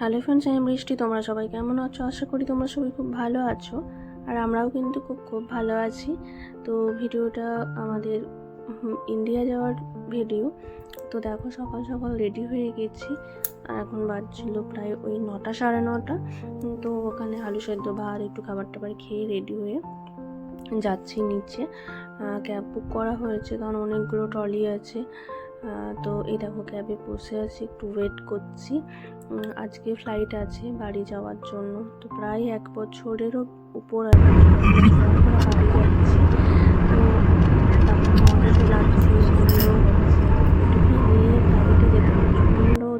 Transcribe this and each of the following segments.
Hello friends, আমি বৃষ্টি তোমরা সবাই কেমন আছো? আশা করি তোমরা সবাই খুব ভালো আছো। আর আমরাও কিন্তু খুব খুব ভালো আছি। তো ভিডিওটা আমাদের ইন্ডিয়া যাওয়ার ভিডিও। তো দেখো, সকাল সকাল রেডি হয়ে গেছি। আর এখন বাজছিল প্রায় ওই নটা, সাড়ে নটা। তো ওখানে আলু সেদ্ধ ভাত, একটু খাবার টাবার খেয়ে রেডি হয়ে যাচ্ছি নিচে। ক্যাব বুক করা হয়েছে, কারণ অনেকগুলো ট্রলি আছে। তো এই দেখো ক্যাবে বসে আছি, একটু ওয়েট করছি। আজকে ফ্লাইট আছে বাড়ি যাওয়ার জন্য। তো প্রায় এক বছরেরও উপর বাড়ি যাচ্ছি।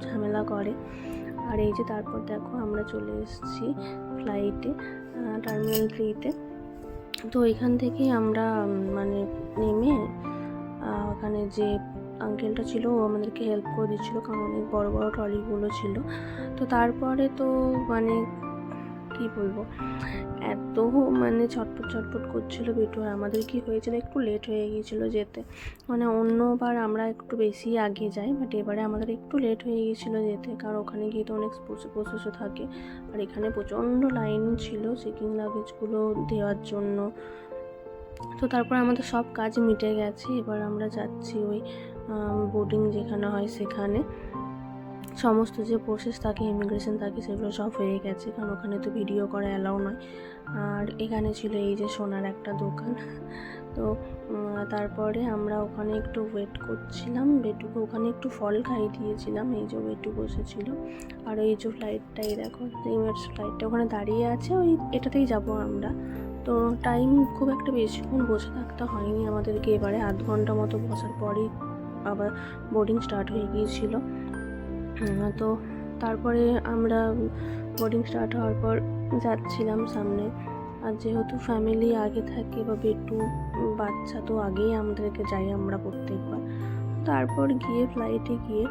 ঝামেলা করে। আর এই যে তারপর দেখো আমরা চলে এসেছি ফ্লাইটে টার্মিনাল থ্রিতে তো। এখান থেকেই আমরা মানে নেমে ওখানে যে আঙ্কেলটা ছিল, ও আমাদেরকে হেল্প করে দিচ্ছিল, কারণ অনেক বড় বড় ট্রলিগুলো ছিল। তো তারপরে তো মানে কি বলব, এত মানে ছটফট ছটফট করছিল বেটু, আর আমাদের কি হয়েছিল, একটু লেট হয়ে গিয়েছিল যেতে। মানে অন্যবার আমরা একটু বেশি আগে যাই বাট এবারে আমাদের একটু লেট হয়ে গিয়েছিল যেতে, কারণ ওখানে গিয়ে তো অনেক প্রসেসও থাকে। আর এখানে প্রচণ্ড লাইন ছিল চেকিং লাগেজগুলো দেওয়ার জন্য। তো তারপর আমাদের সব কাজ মিটে গেছে, এবার আমরা যাচ্ছি ওই বোর্ডিং যেখানে হয় সেখানে। সমস্ত যে প্রসেস থাকে ইমিগ্রেশন থাকে, সেগুলো সব হয়ে গেছে। কারণ ওখানে তো ভিডিও করা অ্যালাউ নয়। আর এখানে ছিল এই যে সোনার একটা দোকান। তো তারপরে আমরা ওখানে একটু ওয়েট করছিলাম। বেটুকে ওখানে একটু ফল খাইয়ে দিয়েছিলাম। এই যে বেটু বসেছিল। আর এই যে ফ্লাইটটাই দেখো ইমেটস ফ্লাইটটা ওখানে দাঁড়িয়ে আছে। ওই, এটাতেই যাব আমরা। তো টাইম খুব একটা বেশিক্ষণ বসে থাকতে হয়নি আমাদেরকে। এবারে আধ ঘণ্টা মতো বসার পরেই আবার বোর্ডিং স্টার্ট হয়ে গিয়েছিল। তো তারপরে আমরা বোর্ডিং স্টার্ট হওয়ার পর যাচ্ছিলাম সামনে। আর যেহেতু ফ্যামিলি আগে থাকে বা বেটু, বাচ্চা, তো আগেই আমাদেরকে যাই আমরা প্রত্যেকবার। তারপর গিয়ে ফ্লাইটে গিয়ে,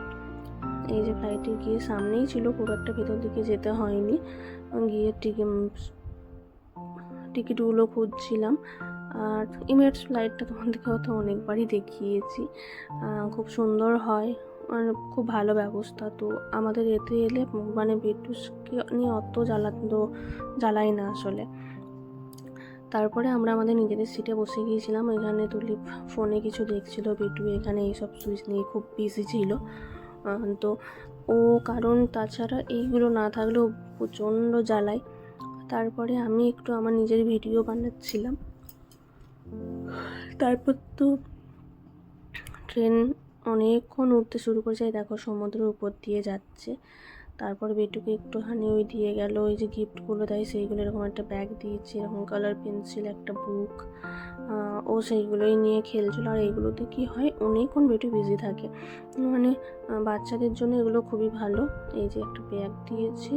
এই যে ফ্লাইটে গিয়ে সামনেই ছিল, খুব একটা ভেতর দিকে যেতে হয়নি। গিয়ে টিকিট টিকিটগুলো খুঁজছিলাম। আর ইমিরেটস ফ্লাইটটা তোমাদেরকেও তো অনেকবারই দেখিয়েছি। খুব সুন্দর হয় আর খুব ভালো ব্যবস্থা। তো আমাদের এতে এলে মানে বেটুসকে নিয়ে অত জ্বালাতো জ্বালাই না আসলে। তারপরে আমরা আমাদের নিজেদের সিটে বসে গিয়েছিলাম। এখানে তুলি ফোনে কিছু দেখছিল, বিটু এখানে এইসব সুইচ নিয়ে খুব বিজি ছিল। তো ও কারণ তাছাড়া এইগুলো না থাকলেও প্রচণ্ড জ্বালায়। তারপরে আমি একটু আমার নিজের ভিডিও বানাচ্ছিলাম। তারপর তো ট্রেন অনেকক্ষণ উঠতে শুরু করেছে। দেখো, সমুদ্রের উপর দিয়ে যাচ্ছে। তারপর বেটুকে একটুখানি ওই দিয়ে গেল, ওই যে গিফটগুলো দেয়, সেইগুলো এরকম একটা ব্যাগ দিয়েছে, এরকম কালার পেন্সিল একটা বুক ও সেইগুলোই নিয়ে খেলছিল। আর এইগুলোতে কি হয়, অনেকক্ষণ বেটু বিজি থাকে। মানে বাচ্চাদের জন্য এগুলো খুবই ভালো। এই যে একটা ব্যাগ দিয়েছে।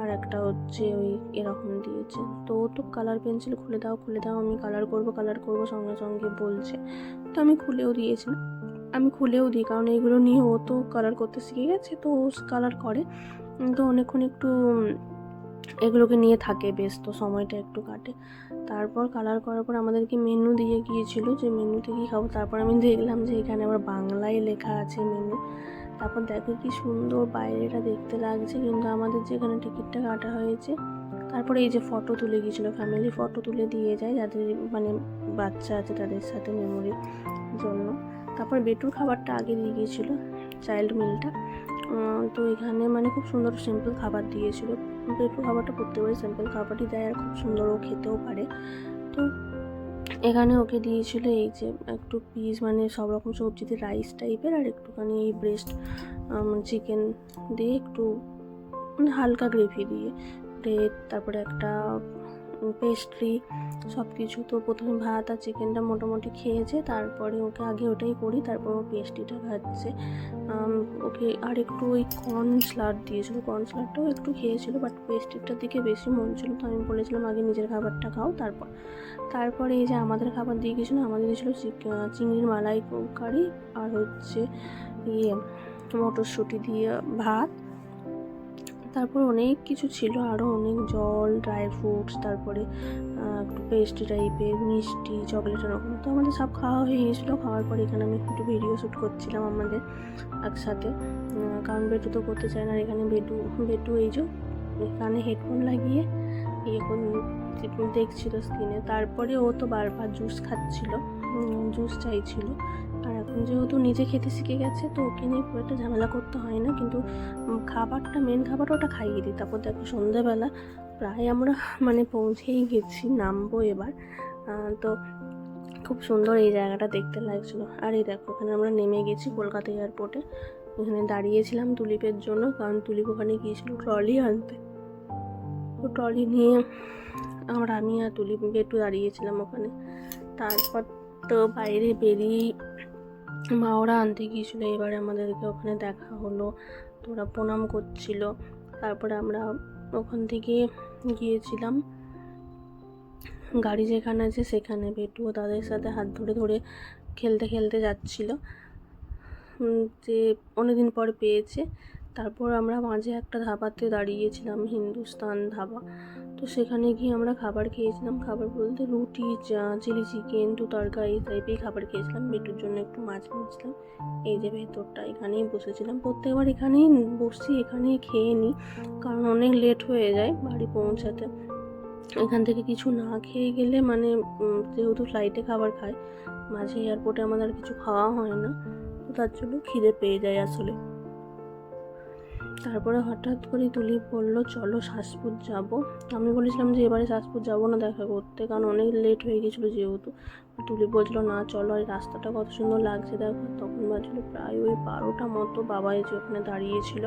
আর একটা হচ্ছে ওই এরকম দিয়েছে। তো ও তো কালার পেন্সিল খুলে দাও খুলে দাও, আমি কালার করব কালার করব, সঙ্গে সঙ্গে বলছে। তো আমি খুলেও দিয়েছি আমি খুলেও দিই, কারণ এইগুলো নিয়ে ও তো কালার করতে শিখে গেছে, তো ও কালার করে। তো অনেকক্ষণ একটু এগুলোকে নিয়ে থাকে বেশ, তো সময়টা একটু কাটে। তারপর কালার করার পর আমাদেরকে মেনু দিয়ে গিয়েছিল, যে মেনুতে কী খাব? তারপর আমি দেখলাম যে এখানে আবার বাংলায় লেখা আছে মেনু তারপর দেখো কি সুন্দর বাইরেটা দেখতে লাগছে, কিন্তু আমাদের যেখানে টিকিটটা কাটা হয়েছে, তারপরে এই যে ফটো তুলে গিয়েছিল ফ্যামিলি ফটো তুলে দিয়ে যায় যাদের মানে বাচ্চা আছে তাদের সাথে মেমোরির জন্য। তারপর বেটুর খাবারটা আগে দিয়ে গিয়েছিল চাইল্ড মিলটা তো এখানে মানে খুব সুন্দর সিম্পল খাবার দিয়েছিলো। বেটুর খাবারটা প্রত্যেকবারই সিম্পল খাবারই দেয় আর খুব সুন্দর ও খেতেও পারে। তো এখানে ওকে দিয়েছিল এই যে একটু পিস মানে সব রকম সবজিতে রাইস টাইপের আর একটুখানি এই ব্রেস্ট চিকেন দিয়ে একটু মানে হালকা গ্রেভি দিয়ে। ব্রেড তারপরে একটা পেস্ট্রি সব কিছু তো প্রথমে ভাত আর চিকেনটা মোটামুটি খেয়েছে, তারপরে ওকে আগে ওটাই করি, তারপর ও পেস্ট্রিটা খাচ্ছে। ওকে আর একটু ওই কর্ন স্লাড দিয়েছিল কর্ন স্লাডটাও একটু খেয়েছিল বাট পেস্ট্রিটার দিকে বেশি মন ছিল তো আমি বলেছিলাম, আগে নিজের খাবারটা খাও, তারপর। তারপরে এই যে আমাদের খাবার দিয়ে গেছিল, আমাদের দিয়েছিলো চিংড়ির মালাই কারি, আর হচ্ছে ইয়ে মটরশুঁটি দিয়ে ভাত তারপর অনেক কিছু ছিল আরও অনেক জল ড্রাই ফ্রুটস তারপরে একটু পেস্ট্রি টাইপের মিষ্টি চকলেট এরকম তো আমাদের সব খাওয়া হয়ে গিয়েছিল। খাওয়ার পরে এখানে আমি একটু ভিডিও শ্যুট করছিলাম আমাদের একসাথে। কারণ বেটু তো করতে চায় না, আর এখানে বেটু বেটু এই যে কানে হেডফোন লাগিয়ে ইয়ে দেখছিল স্ক্রিনে তারপরে ও তো বারবার জুস খাচ্ছিল। জুস চাইছিল। আর এখন যেহেতু নিজে খেতে শিখে গেছে, তো ওকে নিয়ে খুব একটা ঝামেলা করতে হয় না। কিন্তু খাবারটা মেন খাবার ওটা খাইয়ে দিই। তারপর দেখো সন্ধেবেলা প্রায় আমরা মানে পৌঁছেই গেছি, নামবো এবার। তো খুব সুন্দর এই জায়গাটা দেখতে লাগছিল। আর এই দেখো, ওখানে আমরা নেমে গেছি কলকাতা এয়ারপোর্টে। ওখানে দাঁড়িয়েছিলাম তুলিপের জন্য, কারণ তুলিপ ওখানে গিয়েছিল ট্রলি আনতে। ও ট্রলি নিয়ে আমরা আমি আর তুলিপ একটু দাঁড়িয়েছিলাম ওখানে। তারপর তো বাইরে বেরিয়ে মা ওরা আনতে গিয়েছিল। এবারে আমাদেরকে ওখানে দেখা হলো, তো ওরা প্রণাম করছিল। তারপরে আমরা ওখান থেকে গিয়েছিলাম। গাড়ি যেখানে আছে সেখানে বেটুও তাদের সাথে হাত ধরে ধরে খেলতে খেলতে যাচ্ছিল। যে অনেকদিন পর পেয়েছে। তারপর আমরা মাঝে একটা ধাবাতে দাঁড়িয়েছিলাম, হিন্দুস্তান ধাবা। তো সেখানে গিয়ে আমরা খাবার খেয়েছিলাম। খাবার বলতে রুটি, চা, চিলি চিকেন দু তরকা এই টাইপের খাবার খেয়েছিলাম। বেটুর জন্য একটু মাছ নিয়েছিলাম এই যে ভেতরটা এখানেই বসেছিলাম। প্রত্যেকবার এখানেই বসছি, এখানেই খেয়ে নিই, কারণ অনেক লেট হয়ে যায় বাড়ি পৌঁছাতে। এখান থেকে কিছু না খেয়ে গেলে মানে যেহেতু ফ্লাইটে খাবার খায়, মাঝে এয়ারপোর্টে আমাদের কিছু খাওয়া হয় না। তো তার জন্য খিদে পেয়ে যায় আসলে। তারপরে হঠাৎ করে তুলি বলল, চলো শ্বাসপুর যাব। আমি বলেছিলাম যে, এবারে শ্বাসপুর যাব না দেখা করতে, কারণ অনেক লেট হয়ে গেছিল যেহেতু। তুলি বলছিলো, না, চলো। এই রাস্তাটা কত সুন্দর লাগছে দেখো। তখন বাজলো প্রায় ওই বারোটা মতো, বাবা এসে ওখানে দাঁড়িয়েছিল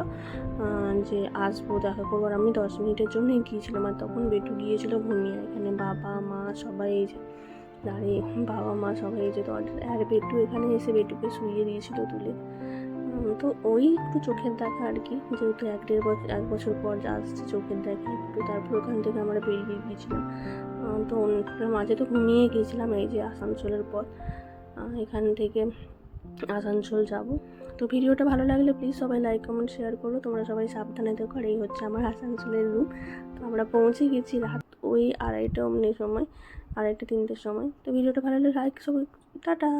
যে আসব, দেখা করব। আর আমি দশ মিনিটের জন্যই গিয়েছিলাম, আর তখন বেটু গিয়েছিল ঘুমিয়ে। এখানে বাবা, মা সবাই এই যে দাঁড়িয়ে, বাবা, মা সবাই এই যে দরজা, আর বেটু এখানে এসে বেটুকে শুইয়ে দিয়েছিল তুলে। তো ওই একটু চোখের দেখা আর কি, যেহেতু এক দেড় বছর এক বছর পর যা আসছে চোখের দেখা একটু, তারপর ওখান থেকে আমরা বেরিয়ে গিয়েছিলাম। তো মাঝে তো ঘুমিয়ে গিয়েছিলাম, এই যে আসানসোলের পর। এখান থেকে আসানসোল যাব। তো ভিডিওটা ভালো লাগলে প্লিজ সবাই লাইক কমেন্ট শেয়ার করো। তোমরা সবাই সাবধানে দেখো আর এই হচ্ছে আমার আসানসোলের রুম তো আমরা পৌঁছে গেছি রাত ওই আড়াইটা অমনি সময়, আড়াইটা, তিনটের সময়। তো ভিডিওটা ভালো লাগলে লাইক সবাই টাটা!